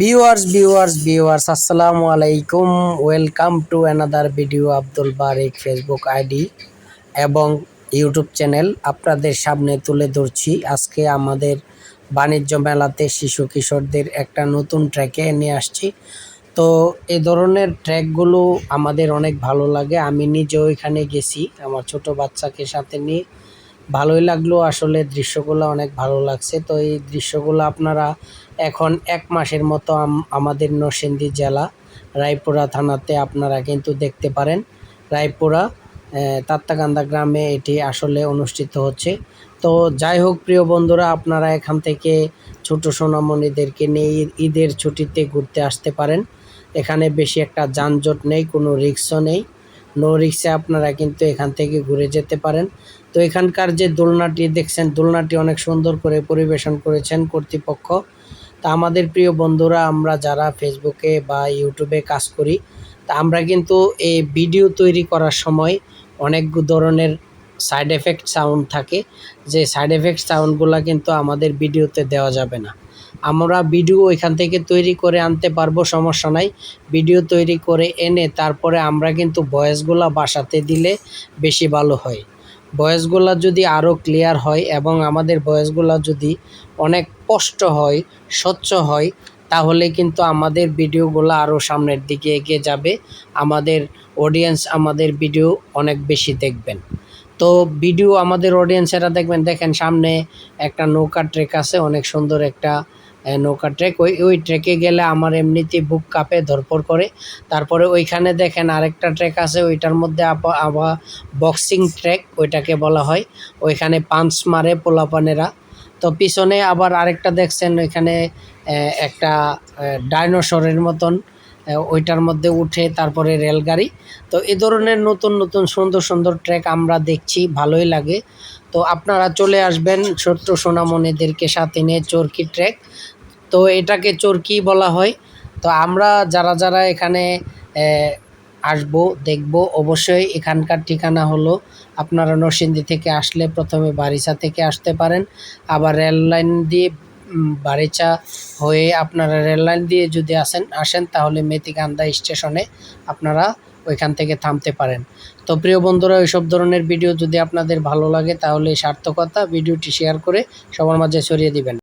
Viewers viewers viewers আসসালামু আলাইকুম welcome to another video Abdul Barik Facebook ID এবং YouTube channel আপনাদের সামনে তুলে ধরছি। আজকে আমাদের বাণিজ্য মেলাতে শিশু কিশোরদের একটা নতুন ট্র্যাকে নিয়ে আসছি। তো এ ধরনের ট্র্যাকগুলো আমাদের অনেক ভালো লাগে। আমি নিজেও এখানে গেছি, আমার ছোট বাচ্চাকে সাথে নিয়ে। ভালোই লাগল। আসলে দৃশ্যগুলো অনেক ভালো লাগছে। তো এই দৃশ্যগুলো আপনারা এখন এক মাসের মতো আম- আমাদের নরসিংদী জেলা, রায়পুরা থানাতে আপনারা কিন্তু দেখতে পারেন। রায়পুরা তাত্তাকান্দা গ্রামে এটি আসলে অনুষ্ঠিত হচ্ছে। তো যাই হোক, প্রিয় বন্ধুরা, আপনারা এখান থেকে ছোট সোনামণিদেরকে নিয়ে ঈদ- ঈদের ছুটিতে ঘুরতে আসতে পারেন। এখানে বেশি একটা যানজট নেই, কোনো রিক্সও নেই। নো রিক্সে আপনারা কিন্তু এখান থেকে ঘুরে যেতে পারেন। তো এখানকার যে দোলনাটি, দেখছেন দোলনাটি অনেক সুন্দর করে পরিবেশন করেছেন কর্তৃপক্ষ। তা আমাদের প্রিয় বন্ধুরা, আমরা যারা ফেসবুকে বা ইউটিউবে কাজ করি, তা আমরা কিন্তু এই ভিডিও তৈরি করার সময় অনেক ধরনের সাইড এফেক্ট সাউন্ড থাকে। যে সাইড এফেক্ট সাউন্ডগুলো কিন্তু আমাদের ভিডিওতে দেওয়া যাবে না। আমরা ভিডিও এখান থেকে তৈরি করে আনতে পারব, সমস্যা নাই। ভিডিও তৈরি করে এনে তারপরে আমরা কিন্তু ভয়েসগুলো বাসাতে দিলে বেশি ভালো হয়। ভয়েসগুলো যদি আরও ক্লিয়ার হয় এবং আমাদের ভয়েসগুলো যদি অনেক স্পষ্ট হয়, স্বচ্ছ হয়, তাহলে কিন্তু আমাদের ভিডিওগুলো আরও সামনের দিকে এগিয়ে যাবে। আমাদের অডিয়েন্স আমাদের ভিডিও অনেক বেশি দেখবেন। তো ভিডিও আমাদের অডিয়েন্সেরা দেখবেন, দেখেন সামনে একটা নৌকা ট্রেক আছে, অনেক সুন্দর একটা নৌকা ট্রেক, ওই ওই ট্রেকে গেলে আমার এমনিতেই বুক কাঁপে, ধরপর করে। তারপরে ওইখানে দেখেন আরেকটা ট্রেক আছে, ওইটার মধ্যে আবা- আবার বক্সিং ট্রেক ওইটাকে বলা হয়। ওইখানে পাঞ্চ মারে পোলাপানেরা। তো পিছনে আবার আরেকটা দেখছেন, ওইখানে একটা ডাইনোসরের মতন ওইটার মধ্যে উঠে তারপরে রেলগাড়ি। তো এ ধরনের নতুন নতুন সুন্দর সুন্দর ট্র্যাক আমরা দেখছি, ভালোই লাগে। তো আপনারা চলে আসবেন ছোট্ট সোনামণিদেরকে সাথে নিয়ে চরকি ট্র্যাক তো এটাকে চরকি বলা হয়। তো আমরা যারা যারা এখানে আসব, দেখব, অবশ্যই এখানকার ঠিকানা হলো আপনারা নরসিংদী থেকে আসলে প্রথমে বারিচা থেকে আসতে পারেন। আবার রেল লাইন দিয়ে বারিচা হয়ে আপনারা রেল লাইন দিয়ে যদি আসেন আসেন তাহলে মেতিকান্দা স্টেশনে আপনারা ওইখান থেকে থামতে পারেন। তো প্রিয় বন্ধুরা, ওইসব ধরনের ভিডিও যদি আপনাদের ভালো লাগে তাহলে সার্থকতা ভিডিওটি শেয়ার করে সবার মাঝে ছড়িয়ে দিবেন।